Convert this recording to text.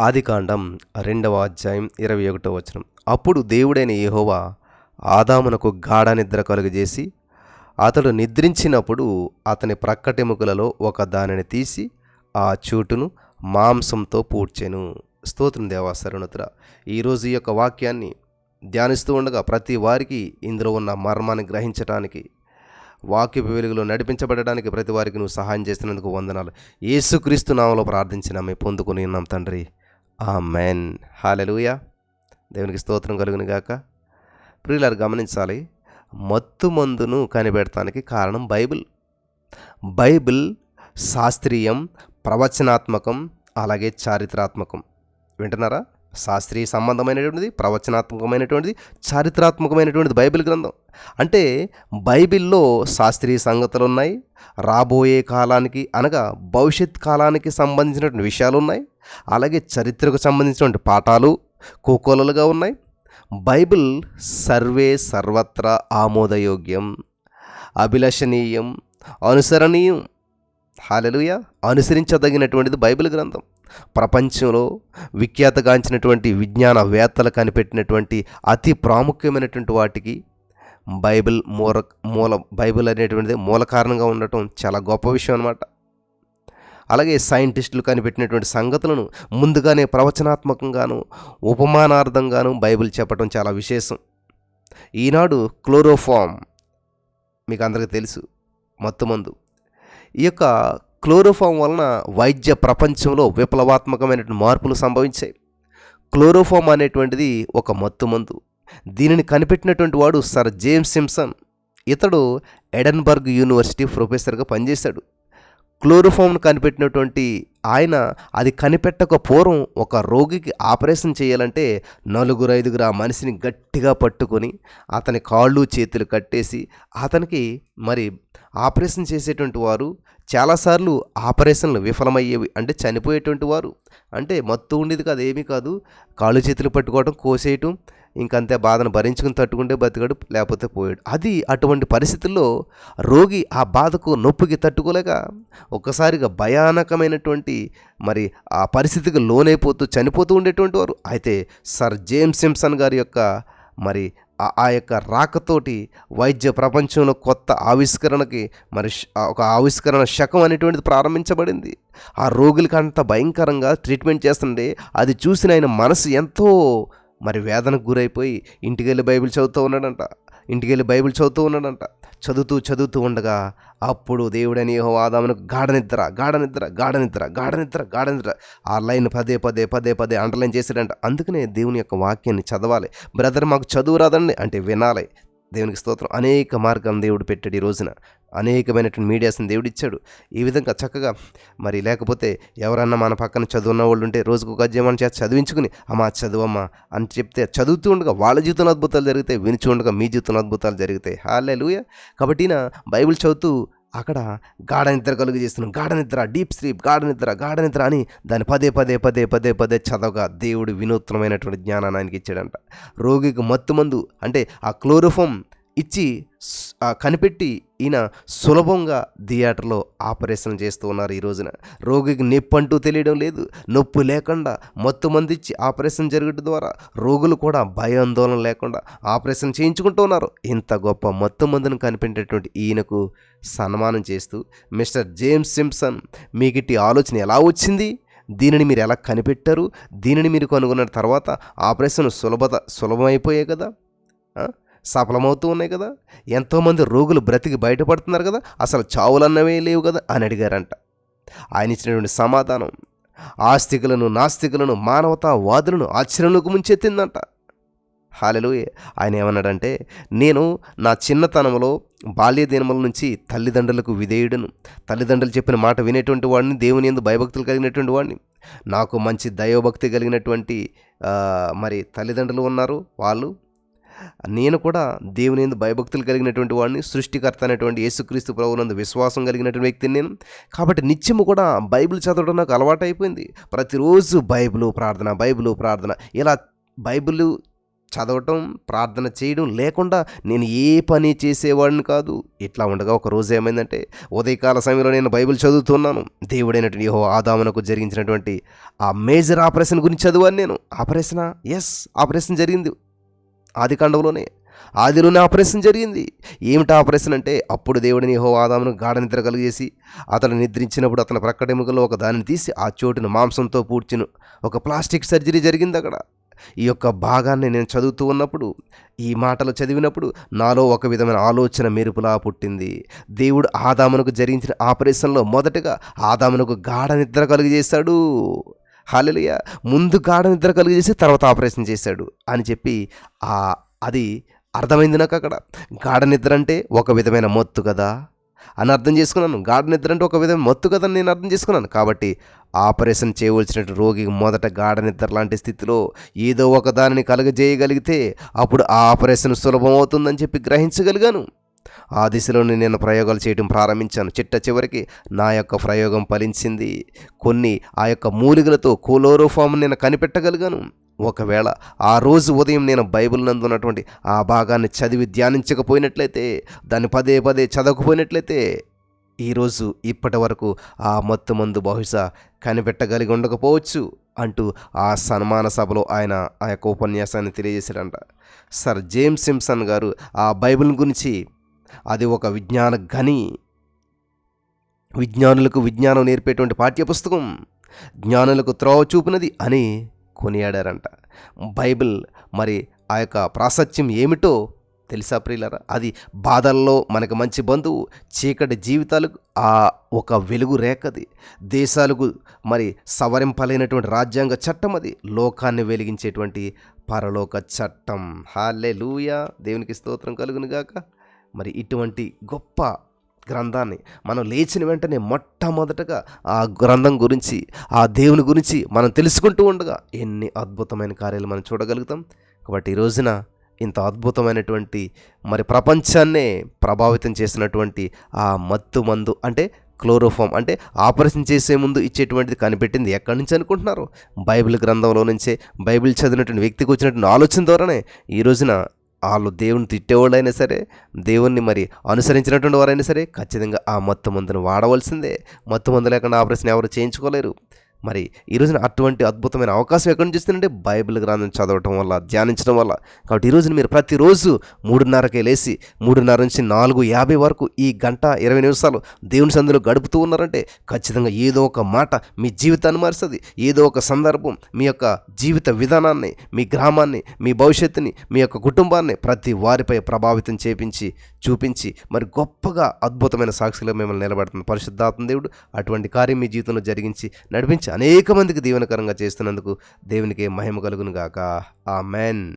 ఆదికాండం రెండవ అధ్యాయం ఇరవై ఒకటో వచనం. అప్పుడు దేవుడైన యహోవా ఆదామునకు గాఢ నిద్ర కలుగజేసి అతడు నిద్రించినప్పుడు అతని ప్రక్కటెముకలలో ఒక దానిని తీసి ఆ చూటును మాంసంతో పూడ్చెను. స్తోత్రం దేవా సరుణతుర ఈరోజు ఈ యొక్క వాక్యాన్ని ధ్యానిస్తూ ఉండగా ప్రతి వారికి ఇందులో ఉన్న మర్మాన్ని గ్రహించడానికి వాక్యపు వెలుగులో నడిపించబడడానికి ప్రతి వారికి నువ్వు సహాయం చేస్తున్నందుకు వందనాలు. ఏసుక్రీస్తు నామలో ప్రార్థించిన మేము పొందుకుని ఉన్నాం తండ్రి. ఆ మెన్ హాలెలుయా. దేవునికి స్తోత్రం కలుగును గాక. ప్రియులారు గమనించాలి. మత్తు మందును కనిపెడటానికి కారణం బైబిల్. బైబిల్ శాస్త్రీయం ప్రవచనాత్మకం అలాగే చారిత్రాత్మకం. వింటున్నారా? శాస్త్రీయ సంబంధమైనటువంటిది ప్రవచనాత్మకమైనటువంటిది చారిత్రాత్మకమైనటువంటిది బైబిల్ గ్రంథం. అంటే బైబిల్లో శాస్త్రీయ సంగతులు ఉన్నాయి రాబోయే కాలానికి అనగా భవిష్యత్ కాలానికి సంబంధించినటువంటి విషయాలు ఉన్నాయి అలాగే చరిత్రకు సంబంధించినటువంటి పాఠాలు కోకోలలుగా ఉన్నాయి. బైబిల్ సర్వే సర్వత్రా ఆమోదయోగ్యం అభిలషణీయం అనుసరణీయం. హాలెలుయ! అనుసరించదగినటువంటిది బైబిల్ గ్రంథం. ప్రపంచంలో విఖ్యాతగాంచినటువంటి విజ్ఞానవేత్తలు కనిపెట్టినటువంటి అతి ప్రాముఖ్యమైనటువంటి వాటికి బైబిల్ మూల మూల బైబిల్ అనేటువంటిది మూల కారణంగా ఉండటం చాలా గొప్ప విషయం అనమాట అలాగే సైంటిస్టులు కనిపెట్టినటువంటి సంగతులను ముందుగానే ప్రవచనాత్మకంగాను ఉపమానార్థంగాను బైబిల్ చెప్పడం చాలా విశేషం. ఈనాడు క్లోరోఫామ్ మీకు అందరికీ తెలుసు మత్తుమందు. ఈ యొక్క క్లోరోఫామ్ వలన వైద్య ప్రపంచంలో విప్లవాత్మకమైనటువంటి మార్పులు సంభవించాయి. క్లోరోఫామ్ అనేటువంటిది ఒక మత్తుమందు. దీనిని కనిపెట్టినటువంటి వాడు సర్ జేమ్స్ సిమ్సన్ ఇతడు ఎడన్బర్గ్ యూనివర్సిటీ ప్రొఫెసర్గా పనిచేశాడు. క్లోరోఫామ్ను కనిపెట్టినటువంటి ఆయన అది కనిపెట్టక పూర్వం ఒక రోగికి ఆపరేషన్ చేయాలంటే నలుగురు ఐదుగురు ఆ మనిషిని గట్టిగా పట్టుకొని అతని కాళ్ళు చేతులు కట్టేసి అతనికి మరి ఆపరేషన్ చేసేటువంటి వారు చాలాసార్లు ఆపరేషన్లు విఫలమయ్యేవి అంటే చనిపోయేటువంటి వారు. అంటే మత్తు ఉండేది కాదు ఏమీ కాదు. కాళ్ళు చేతులు పట్టుకోవడం కోసేయటం ఇంకంతే బాధను భరించుకుని తట్టుకుంటే బతికాడు లేకపోతే పోయాడు. అది అటువంటి పరిస్థితుల్లో రోగి ఆ బాధకు నొప్పికి తట్టుకోలేక ఒక్కసారిగా భయానకమైనటువంటి మరి ఆ పరిస్థితికి లోనైపోతూ చనిపోతూ ఉండేటువంటి వారు. అయితే సర్ జేమ్స్ సిమ్సన్ గారి యొక్క మరి ఆ- యొక్క రాకతోటి వైద్య ప్రపంచంలో కొత్త ఆవిష్కరణకి మరి ఒక ఆవిష్కరణ శకం అనేటువంటిది ప్రారంభించబడింది. ఆ రోగులకి అంత భయంకరంగా ట్రీట్మెంట్ చేస్తుండే అది చూసిన ఆయన మనసు ఎంతో మరి వేదనకు గురైపోయి ఇంటికి వెళ్ళి బైబిల్ చదువుతూ ఉన్నాడంట. ఇంటికి వెళ్ళి బైబిల్ చదువుతూ ఉన్నాడంట. చదువుతూ చదువుతూ ఉండగా అప్పుడు దేవుడని యెహోవా ఆదామునకు గాఢ నిద్ర గాఢ నిద్ర గాఢ నిద్ర గాఢ నిద్ర గాఢ నిద్ర ఆ లైన్ పదే పదే పదే పదే అండర్లైన్ చేశాడంట. అందుకనే దేవుని యొక్క వాక్యాన్ని చదవాలి. బ్రదర్ మాకు చదువు రాదండి అంటే వినాలి. దేవునికి స్తోత్రం. అనేక మార్గం దేవుడు పెట్టాడు ఈ రోజున. అనేకమైనటువంటి మీడియాస్ని దేవుడు ఇచ్చాడు. ఈ విధంగా చక్కగా మరి లేకపోతే ఎవరన్నా మన పక్కన చదువున్న వాళ్ళు ఉంటే రోజుకు ఒక అధ్యయనం చేసి చదివించుకుని అమ్మా చదువమ్మా అని చెప్తే చదువుతూ ఉండగా వాళ్ళ జీవితంలో అద్భుతాలు జరుగుతాయి వినిచి ఉండగా మీ జీవితంలో అద్భుతాలు జరుగుతాయి హాలే లూయ కాబట్టి బైబిల్ చదువుతూ అక్కడ గాఢ నిద్ర కలుగు చేస్తున్నాం గాఢ నిద్ర డీప్ స్లీప్ గాఢ నిద్ర గాఢ నిద్ర అని దాన్ని పదే పదే పదే పదే పదే చదవగా దేవుడు వినూత్నమైనటువంటి జ్ఞానాన్ని ఆయనకి ఇచ్చాడంట రోగికి మత్తు మందు అంటే ఆ క్లోరోఫామ్ ఇచ్చి కనిపెట్టి ఈయన సులభంగా థియేటర్లో ఆపరేషన్ చేస్తూ ఉన్నారు ఈ రోజున. రోగికి నొప్పి అంటూ తెలియడం లేదు. నొప్పి లేకుండా మొత్తం మంది ఇచ్చి ఆపరేషన్ జరగడం ద్వారా రోగులు కూడా భయాందోళన లేకుండా ఆపరేషన్ చేయించుకుంటూ ఉన్నారు. ఇంత గొప్ప మొత్తం మందిని కనిపెట్టేటువంటి ఈయనకు సన్మానం చేస్తూ మిస్టర్ జేమ్స్ సింప్సన్ మీకు ఇట్టి ఆలోచన ఎలా వచ్చింది? దీనిని మీరు ఎలా కనిపెట్టారు? దీనిని మీరు కనుగొన్న తర్వాత ఆపరేషన్ సులభత సులభమైపోయాయి కదా? సఫలమవుతూ ఉన్నాయి కదా. ఎంతోమంది రోగులు బ్రతికి బయటపడుతున్నారు కదా. అసలు చావులన్నవే లేవు కదా అని అడిగారంట. ఆయన ఇచ్చినటువంటి సమాధానం ఆస్తికులను నాస్తికులను మానవతావాదులను ఆశ్చర్యంలోకి ముంచెత్తిందంట. హాలెలు ఆయన ఏమన్నాడంటే నేను నా చిన్నతనంలో బాల్య దినముల నుంచి తల్లిదండ్రులకు విధేయుడును. తల్లిదండ్రులు చెప్పిన మాట వినేటువంటి వాడిని దేవుని ఎందు భయభక్తులు కలిగినటువంటి వాడిని. నాకు మంచి దైవభక్తి కలిగినటువంటి మరి తల్లిదండ్రులు ఉన్నారు వాళ్ళు. నేను కూడా దేవుని ఎందు భయభక్తులు కలిగినటువంటి వాడిని సృష్టికర్త అనేటువంటి యేసుక్రీస్తు ప్రభునందు విశ్వాసం కలిగినటువంటి వ్యక్తిని నేను. కాబట్టి నిత్యము కూడా బైబిల్ చదవడం నాకు అలవాటు అయిపోయింది ప్రతిరోజు బైబిల్ ప్రార్థన బైబిల్ ప్రార్థన. ఇలా బైబిల్ చదవటం ప్రార్థన చేయడం లేకుండా నేను ఏ పని చేసేవాడిని కాదు. ఇట్లా ఉండగా ఒక రోజు ఏమైందంటే ఉదయకాల సమయంలో నేను బైబిల్ చదువుతున్నాను. దేవుడైనటువంటి యహో ఆదామునకు జరిగించినటువంటి ఆ మేజర్ ఆపరేషన్ గురించి చదివాను నేను. ఆపరేషనా? ఎస్ ఆపరేషన్ జరిగింది. ఆది కాండంలోనే ఆదిలోనే ఆపరేషన్ జరిగింది. ఏమిటి ఆపరేషన్ అంటే అప్పుడు దేవుడిని హో ఆదామును గాఢ నిద్ర కలిగేసి అతను నిద్రించినప్పుడు అతని ప్రక్కటెముకలో ఒక దాన్ని తీసి ఆ చోటును మాంసంతో పూడ్చిన. ఒక ప్లాస్టిక్ సర్జరీ జరిగింది అక్కడ. ఈ యొక్క భాగాన్ని నేను చదువుతూ ఉన్నప్పుడు ఈ మాటలు చదివినప్పుడు నాలో ఒక విధమైన ఆలోచన మెరుపులా పుట్టింది. దేవుడు ఆదామునకు జరిగించిన ఆపరేషన్లో మొదటగా ఆదామునకు గాఢ నిద్ర కలుగజేశాడు. హాలలుయ. ముందు గాఢ నిద్ర కలుగజేసి తర్వాత ఆపరేషన్ చేశాడు అని చెప్పి ఆ అది అర్థమైంది నాకు అక్కడ. గాఢ నిద్ర అంటే ఒక విధమైన మొత్తు కదా అని అర్థం చేసుకున్నాను. గాఢ నిద్ర అంటే ఒక విధమైన మత్తు కదా నేను అర్థం చేసుకున్నాను. కాబట్టి ఆపరేషన్ చేయవలసిన రోగికి మొదట గాఢ నిద్ర లాంటి స్థితిలో ఏదో ఒక దానిని కలుగజేయగలిగితే అప్పుడు ఆ ఆపరేషన్ సులభం అవుతుందని చెప్పి గ్రహించగలిగాను. ఆ దిశలోనే నేను ప్రయోగాలు చేయడం ప్రారంభించాను. చిట్ట చివరికి నా యొక్క ప్రయోగం ఫలించింది. కొన్ని ఆ యొక్క మూలికలతో కోలోరోఫామ్ నేను కనిపెట్టగలిగాను. ఒకవేళ ఆ రోజు ఉదయం నేను బైబిల్ నందు ఉన్నటువంటి ఆ భాగాన్ని చదివి ధ్యానించకపోయినట్లయితే దాన్ని పదే పదే చదవకపోయినట్లయితే ఈరోజు ఇప్పటి వరకు ఆ మత్తు మందు బహుశా కనిపెట్టగలిగి ఉండకపోవచ్చు అంటూ ఆ సన్మాన సభలో ఆయన ఆ యొక్క ఉపన్యాసాన్ని తెలియజేశాడంట. సర్ జేమ్స్ సింప్సన్ గారు ఆ బైబిల్ గురించి అది ఒక విజ్ఞాన గని విజ్ఞానులకు విజ్ఞానం నేర్పేటువంటి పాఠ్యపుస్తకం. జ్ఞానులకు త్రోవ చూపినది అని కొనియాడారంట. బైబిల్ మరి ఆ యొక్క ప్రాసత్యం ఏమిటో తెలుసా ప్రియులరా? అది బాధల్లో మనకు మంచి బంధువు చీకటి జీవితాలకు ఆ ఒక వెలుగు రేఖది. దేశాలకు మరి సవరింపలేనటువంటి రాజ్యాంగ చట్టం అది. లోకాన్ని వెలిగించేటువంటి పరలోక చట్టం. హాలే లూయా దేవునికి స్తోత్రం కలుగునుగాక. గాక మరి ఇటువంటి గొప్ప గ్రంథాన్ని మనం లేచిన వెంటనే మొట్టమొదటగా ఆ గ్రంథం గురించి ఆ దేవుని గురించి మనం తెలుసుకుంటూ ఉండగా ఎన్ని అద్భుతమైన కార్యాలు మనం చూడగలుగుతాం. కాబట్టి ఈ రోజున ఇంత అద్భుతమైనటువంటి మరి ప్రపంచాన్నే ప్రభావితం చేసినటువంటి ఆ మత్తు మందు అంటే క్లోరోఫామ్ అంటే ఆపరేషన్ చేసే ముందు ఇచ్చేటువంటిది కనిపెట్టింది. ఎక్కడి నుంచి అనుకుంటున్నారు? బైబిల్ గ్రంథంలో నుంచే బైబిల్ చదివినటువంటి వ్యక్తికి వచ్చినటువంటి ఆలోచన ద్వారానే ఈ రోజున వాళ్ళు దేవుని తిట్టేవాళ్ళైనా సరే దేవుణ్ణి మరి అనుసరించినటువంటి వారైనా సరే ఖచ్చితంగా ఆ మత్తు మందును వాడవలసిందే. మత్తు మందు లేకుండా ఆపరేషన్ ఎవరు చేయించుకోలేరు. మరి ఈ రోజున అటువంటి అద్భుతమైన అవకాశం ఎక్కడి నుంచి వస్తుందంటే బైబిల్ గ్రంథం చదవటం వల్ల ధ్యానించడం వల్ల. కాబట్టి ఈ రోజున మీరు ప్రతిరోజు మూడున్నరకే లేచి మూడున్నర నుంచి నాలుగు యాభై వరకు ఈ గంట ఇరవై నిమిషాలు దేవుని సందులో గడుపుతూ ఉన్నారంటే ఖచ్చితంగా ఏదో ఒక మాట మీ జీవితాన్ని మారుస్తుంది. ఏదో ఒక సందర్భం మీ యొక్క జీవిత విధానాన్ని మీ గ్రామాన్ని మీ భవిష్యత్తుని మీ యొక్క కుటుంబాన్ని ప్రతి వారిపై ప్రభావితం చేపించి చూపించి మరి గొప్పగా అద్భుతమైన సాక్షిలో మిమ్మల్ని నిలబడుతుంది. పరిశుద్ధాత్మ దేవుడు అటువంటి కార్యం మీ జీవితంలో జరిగించి నడిపించి అనేక మందికి దీవెనకరంగా చేస్తున్నందుకు దేవునికి మహిమ కలుగును గాక ఆ మెన్